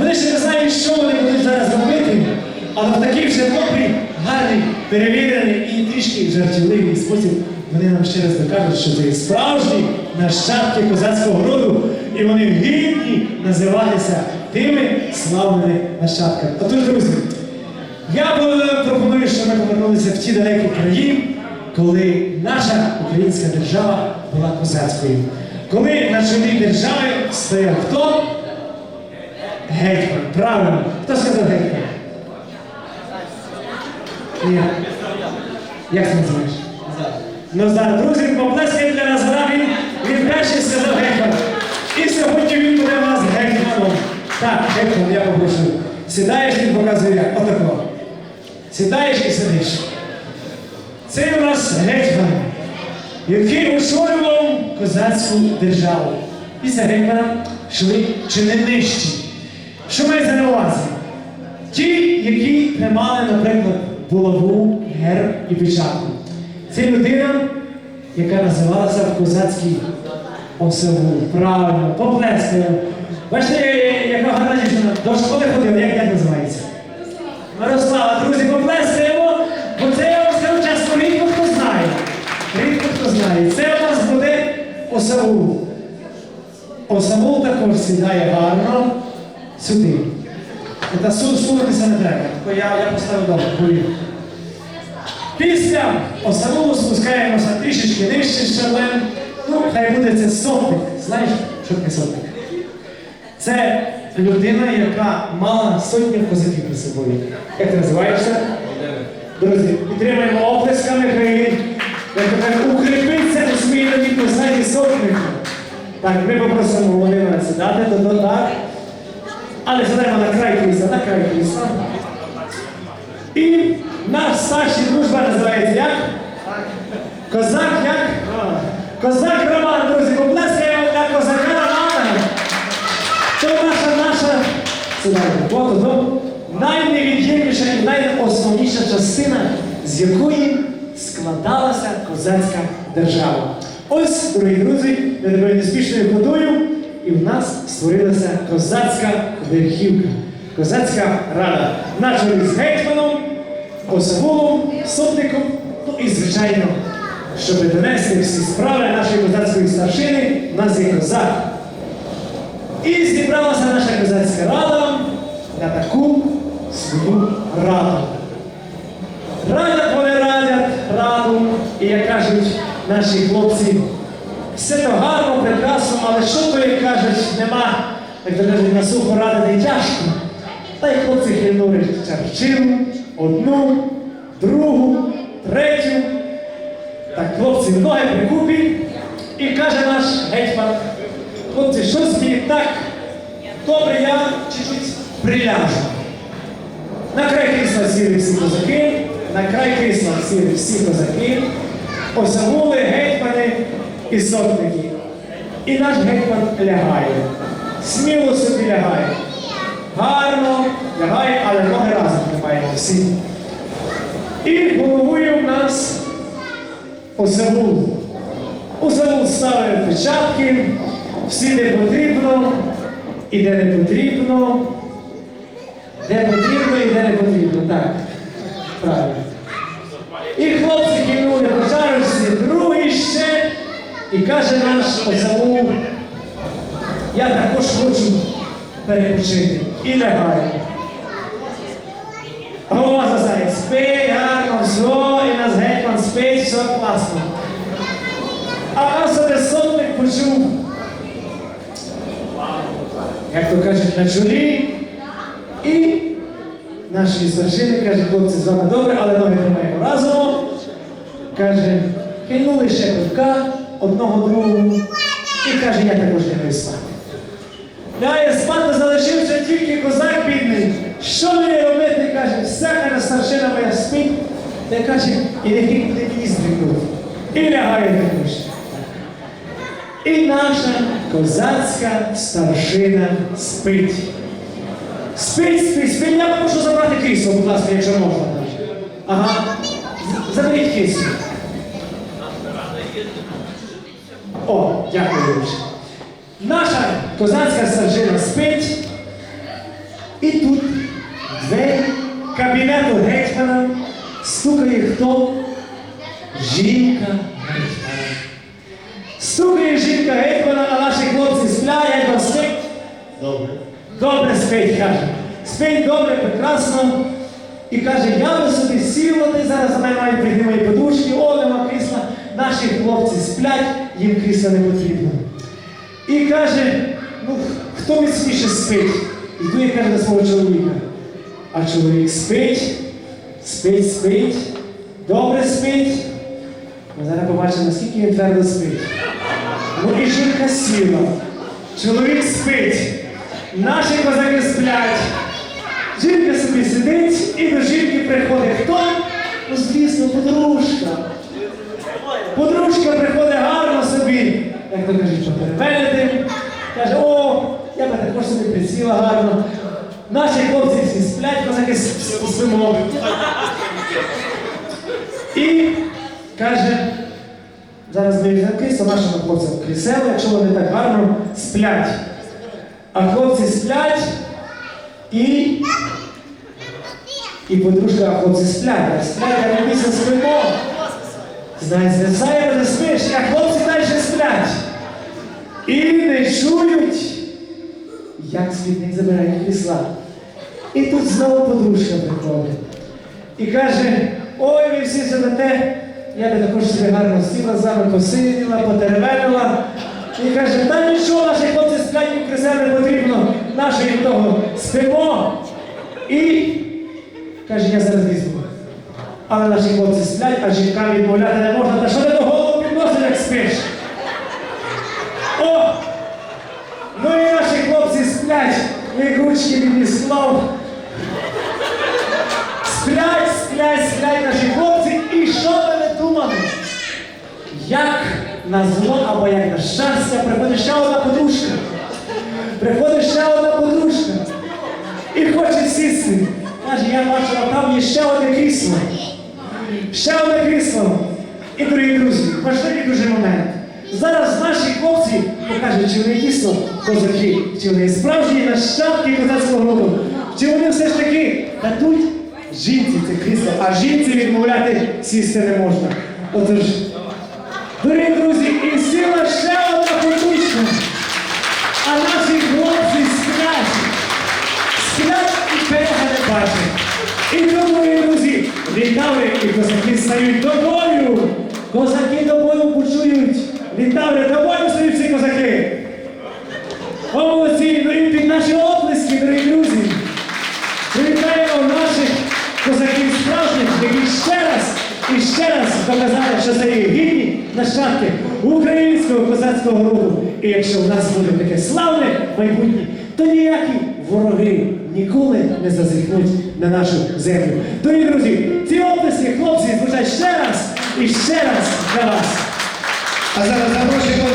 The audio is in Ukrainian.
Вони ще не знають, що вони будуть зараз робити, але в такий вже добрий, гарний, перевірений і трішки жартівливий спосіб вони нам ще раз докажуть, що це справжні нащадки козацького роду, і вони гідні називатися тими славними нащадками. Отож, друзі, я пропоную, щоб ми повернулися в ті далекі краї, коли наша українська держава була козацькою. Коли на чолі держави стояв хто? Гетьман. Правильно. Хто сказав гетьман? Ні. Як ти називаєш? Назар. Друзі, поплескайте для Назара, він, він перший сказав гетьман. І сьогодні він буде у нас гетьманом. Так, гетьман, я попрошу. Сідаєш, він показує як. Отако. Сідаєш і сидиш. Це у нас гетьман, який очолював козацьку державу. Після гетьмана йшли чи не нижчі. Що на увазі? Ті, які тримали, наприклад, булаву, герб і печатку. Це людина, яка називалася в козацькій осаву. Правильно, поплескаю. Бачите, яка гарна дівчина. До школи ходила, як, як називається? Мирослава, друзі, поплескаємо, бо це я вам скажу знає. Рідко хто знає. Це у нас буде осавул. Осавул також сідає гарно сюди. Та су- сунутися не треба. Бо я, я поставив добре, повір. Після осавулу спускаємося трішечки нижче щелем. Ну, хай буде це сотник. Знаєш, що таке сотник? Це людина, яка мала сотню козаків при собою. Як ти називаєшся? Друзі, підтримаємо оплесками, як укріпиться у своїй новій посаді сотника. Так, ми попросимо Володимира сідати, то так. Але сідаємо на край крісла, на край крісла. І наш старший дружба називається як? Козак як? Козак Роман, друзі, поплескаємо для козака Романа. Це наша наша от ну, найневід'ємніша і найосновніша частина, з якої складалася козацька держава. Ось, дорогі друзі, я такою неспішною ходою, і в нас створилася козацька верхівка, козацька рада. На чолі з гетьманом, осавулом, сотником, ну і звичайно, щоб донести всі справи нашої козацької старшини, в нас є козак. І зібралася наша козацька рада на таку свою раду. Радять вони радять раду, і як кажуть наші хлопці, все то гарно, прекрасно, але що то, як кажуть, нема, як то кажуть, на сухо радити тяжко. Та й хлопці хильнули чарчину, одну, другу, третю. Так, хлопці, ноги прикупі, і каже наш гетьман, хлопці, щось мені так добре, я чуть-чуть приляжу. На край крісла сіли всі козаки, на край крісла сіли всі козаки, осавули гетьмани і сотники. І наш гетьман лягає. Сміло собі лягає. Гарно лягає, але ноги разом тримаємо всі. І головою в нас Осавул. Осавул ставив печатки, всі де потрібно, і де не потрібно, де потрібно і де не потрібно. Так, правильно. І хлопці кинули по чарочці, другий ще, і каже наш Осавул, я також хочу перепочити. І лягає. Голова засає, спить гарно, все, і нас гетьман спить, все класно. А нас один сотник почув, як то кажуть, на чолі. І наші старшини каже, хлопці, з вами добре, але ноги тримаємо разом. Каже, кинули ще пивка одного другого. І каже, я також лягаю спати. Лягає спати, залишився тільки козак бідний. Що мені робити? Каже, вся каже, старшина моя спить. Та каже, і не буде мені здригнути. І лягає також. І наша козацька старшина спить. Спить, спить, спить. Я прошу забрати крісло, будь ласка, якщо можна. Ага. Заберіть крісло. О, дякую дуже. Наша козацька старшина спить, І тут двері кабінету гетьмана стукає хто? Жінка гетьмана. Стукає жінка гетьмана, а наші хлопці сплять, як спить. Добре. Добре спить, каже. Спить добре, прекрасно. І каже, я би собі сів, вони зараз мають прийти мої подушки, о, нема крісла. Наші хлопці сплять, їм крісла не потрібно. І каже, ну хто міцніше спить? Йду і каже до свого чоловіка. А чоловік спить, спить, спить, добре спить. Ми зараз побачимо, наскільки він твердо спить. Ну і жінка сіла. Чоловік спить. Наші козаки сплять. Жінка собі сидить і до жінки приходить хто? Ну, звісно, подружка. Подружка як то кажуть, що перевелити. Каже, о, я би також собі присіла гарно. Наші хлопці всі сплять, козаки спимо. І каже, зараз ми візьмемо крісло нашим хлопцям крісело, якщо вони так гарно сплять. А хлопці сплять і. І подружка, а хлопці сплять, а сплять, а ми місяць спимо. Знає, зв'язає, не спиш, а хлопці далі сплять. І не чують, як з-під них забирають крісла. І тут знову подружка приходить. І каже, ой, ви всі сидите, я би також собі гарно сіла з вами, посиділа, потеревенила. І каже, та нічого, наші хлопці сплять, їм кресел не потрібно, наші їм того спимо. І каже, я зараз візьму. Але наші хлопці сплять, а жінкам відмовляти не можна, та що ти до голову підносиш, як спиш? Як ручки відіслав. Сплять, сплять, сплять наші хлопці, і що ви думали? Як на зло або як на щастя приходить ще одна подружка. Приходить ще одна подружка. І хоче сісти. Каже, я бачила, там є ще одне крісло. Ще одне крісло. І, дорогі друзі, важливий дуже момент. Зараз наші хлопці покажуть, чи вони дійсно козаки, чи вони справжні нащадки козацького роду, чи вони все ж таки дадуть жінці це крісло, а жінці відмовляти сісти не можна. Отож, Літаври до бою стають всі козаки. Молодці, ну під наші оплески, дорогі друзі. Привітаємо наших козаків справжніх, які ще раз і ще раз доказали, що це є гідні нащадки українського козацького роду. І якщо в нас буде таке славне майбутнє, то ніякі вороги ніколи не зазіхнуть на нашу землю. Дорогі друзі, ці оплески, хлопці, звучать ще раз і ще раз для вас. А зараз запрошуємо